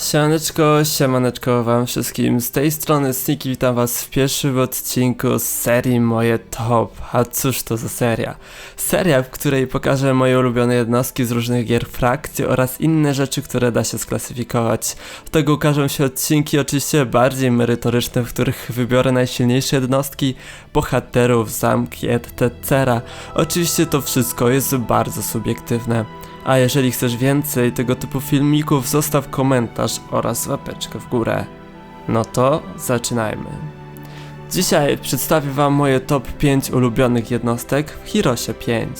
Siemaneczko, siemaneczko wam wszystkim, z tej strony Sneaky, witam was w pierwszym odcinku z serii Moje Top. A cóż to za seria? Seria, w której pokażę moje ulubione jednostki z różnych gier frakcji oraz inne rzeczy, które da się sklasyfikować. Do tego ukażą się odcinki oczywiście bardziej merytoryczne, w których wybiorę najsilniejsze jednostki, bohaterów, zamki, etc. Oczywiście to wszystko jest bardzo subiektywne. A jeżeli chcesz więcej tego typu filmików, zostaw komentarz oraz łapeczkę w górę. No to zaczynajmy. Dzisiaj przedstawię Wam moje top 5 ulubionych jednostek w Hirosie 5.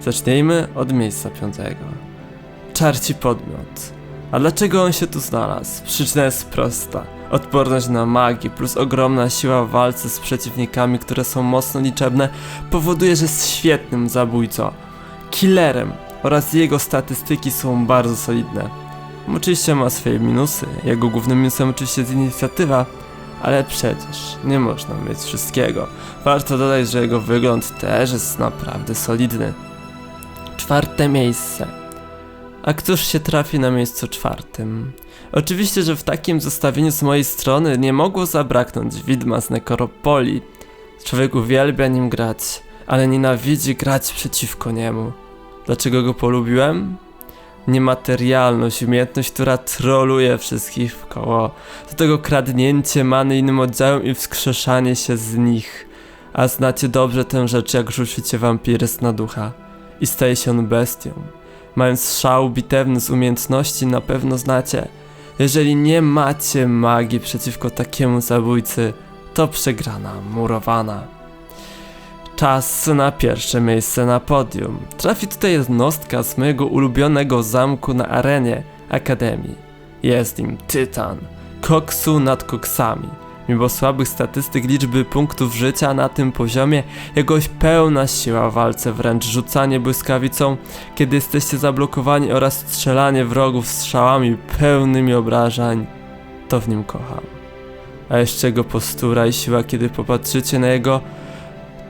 Zacznijmy od miejsca piątego. Czarci podmiot. A dlaczego on się tu znalazł? Przyczyna jest prosta. Odporność na magię plus ogromna siła w walce z przeciwnikami, które są mocno liczebne, powoduje, że jest świetnym zabójcą. Killerem, oraz jego statystyki są bardzo solidne. Oczywiście ma swoje minusy, jego głównym minusem oczywiście jest inicjatywa, ale przecież nie można mieć wszystkiego. Warto dodać, że jego wygląd też jest naprawdę solidny. Czwarte miejsce. A któż się trafi na miejscu czwartym? Oczywiście, że w takim zestawieniu z mojej strony nie mogło zabraknąć widma z Nekropolii. Człowiek uwielbia nim grać, ale nienawidzi grać przeciwko niemu. Dlaczego go polubiłem? Niematerialność, umiejętność, która troluje wszystkich w koło. Do tego kradnięcie many innym oddziałem i wskrzeszanie się z nich. A znacie dobrze tę rzecz, jak rzucicie wampirys na ducha. I staje się on bestią. Mając szał bitewny z umiejętności, na pewno znacie. Jeżeli nie macie magii przeciwko takiemu zabójcy, to przegrana, murowana. Czas na pierwsze miejsce na podium. Trafi tutaj jednostka z mojego ulubionego zamku na arenie Akademii. Jest nim Tytan, koksu nad koksami. Mimo słabych statystyk liczby punktów życia na tym poziomie, jakoś pełna siła w walce, wręcz rzucanie błyskawicą, kiedy jesteście zablokowani oraz strzelanie wrogów strzałami pełnymi obrażeń. To w nim kocham. A jeszcze jego postura i siła, kiedy popatrzycie na jego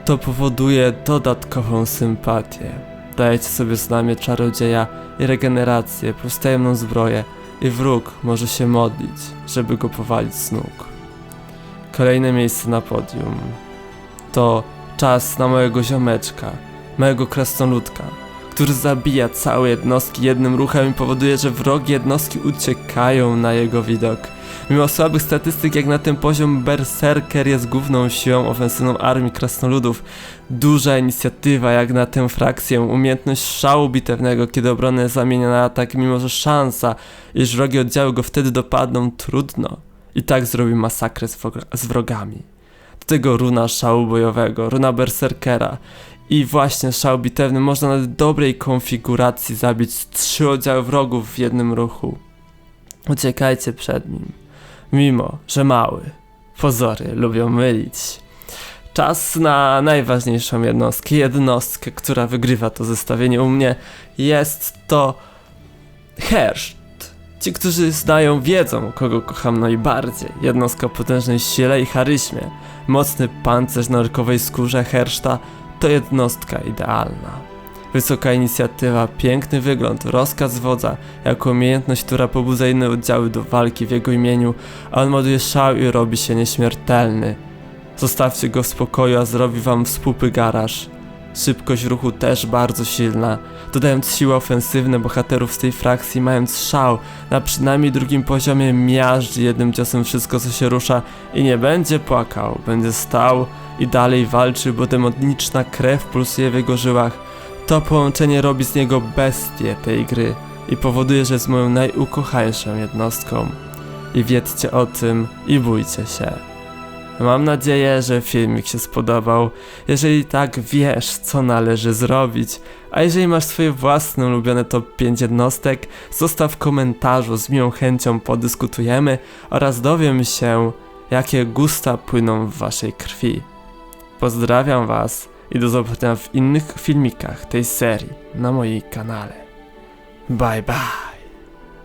to powoduje dodatkową sympatię. Dajecie sobie znamie czarodzieja i regenerację plus tajemną zbroję i wróg może się modlić, żeby go powalić z nóg. Kolejne miejsce na podium to czas na mojego ziomeczka, mojego krasnoludka, który zabija całe jednostki jednym ruchem i powoduje, że wrogie jednostki uciekają na jego widok. Mimo słabych statystyk jak na ten poziom Berserker jest główną siłą ofensywną armii krasnoludów. Duża inicjatywa jak na tę frakcję, umiejętność szału bitewnego, kiedy obrona zamienia na atak, mimo że szansa, iż wrogie oddziały go wtedy dopadną, trudno. I tak zrobi masakrę z, z wrogami. Do tego runa szału bojowego, runa berserkera i właśnie szał bitewny można na dobrej konfiguracji zabić trzy oddziały wrogów w jednym ruchu. Uciekajcie przed nim mimo że mały. Pozory lubią mylić. Czas na najważniejszą jednostkę, jednostkę, która wygrywa to zestawienie u mnie, jest to Herszt. Ci, którzy znają, wiedzą, kogo kocham najbardziej. Jednostka o potężnej sile i charyzmie. Mocny pancerz na orkowej skórze Herszta to jednostka idealna. Wysoka inicjatywa, piękny wygląd, rozkaz wodza, jako umiejętność, która pobudza inne oddziały do walki w jego imieniu, a on moduje szał i robi się nieśmiertelny. Zostawcie go w spokoju, a zrobi wam wspupy garaż. Szybkość ruchu też bardzo silna. Dodając siły ofensywne bohaterów z tej frakcji, mając szał, na przynajmniej drugim poziomie miażdży jednym ciosem wszystko co się rusza i nie będzie płakał, będzie stał i dalej walczy, bo demoniczna krew pulsuje w jego żyłach. To połączenie robi z niego bestię tej gry i powoduje, że jest moją najukochańszą jednostką. I wiedzcie o tym i bójcie się. Mam nadzieję, że filmik się spodobał. Jeżeli tak, wiesz, co należy zrobić. A jeżeli masz swoje własne ulubione top 5 jednostek, zostaw w komentarzu, z miłą chęcią podyskutujemy oraz dowiem się, jakie gusta płyną w waszej krwi. Pozdrawiam was i do zobaczenia w innych filmikach tej serii na moim kanale. Bye bye.